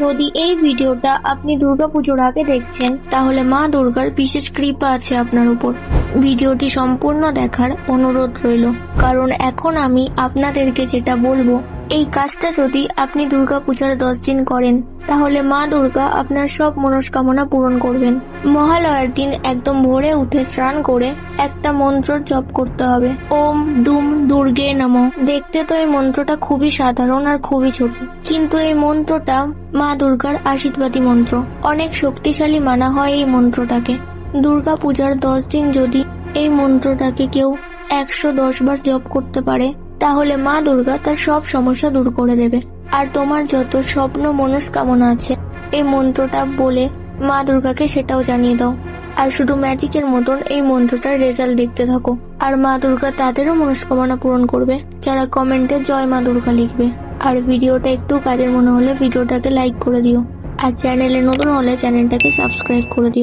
যদি এই ভিডিওটা আপনি দুর্গাপুজোর আগে দেখছেন, তাহলে মা দুর্গার বিশেষ কৃপা আছে আপনার উপর। ভিডিওটি সম্পূর্ণ দেখার অনুরোধ রইল। কারণ এখন আমি আপনাদেরকে যেটা বলব এই কাজটা যদি আপনি দুর্গাপূজার দশ দিন করেন, তাহলে মা দুর্গা আপনার সব মনস্কামনা পূরণ করবেন। মহালয়ার দিন একদম ভোরে উঠে স্নান করে একটা মন্ত্র জপ করতে হবে। ওম দুম দুর্গে নম। দেখতে তো এই মন্ত্রটা খুবই সাধারণ আর খুবই ছোট। কিন্তু এই মন্ত্রটা মা দুর্গার আশীর্বাদী মন্ত্র। অনেক শক্তিশালী মানা হয় এই মন্ত্রটাকে। দুর্গা পূজার দশ দিন যদি এই মন্ত্রটাকে কেউ একশো দশ বার জপ করতে পারে তাহলে মা দুর্গা তার সব সমস্যা দূর করে দেবে। আর তোমার যত স্বপ্ন মনস্কামনা আছে, এই মন্ত্রটা বলে মা দুর্গাকে সেটাও জানিয়ে দাও। আর শুধু ম্যাজিকের মতন এই মন্ত্রটার রেজাল্ট দেখতে থাকো। আর মা দুর্গা তাদেরও মনস্কামনা পূরণ করবে, যারা কমেন্টে জয় মা দুর্গা লিখবে। আর ভিডিওটা একটু কাজের মনে হলে ভিডিওটাকে লাইক করে দিও। আর চ্যানেলে নতুন হলে চ্যানেলটাকে সাবস্ক্রাইব করে দিও।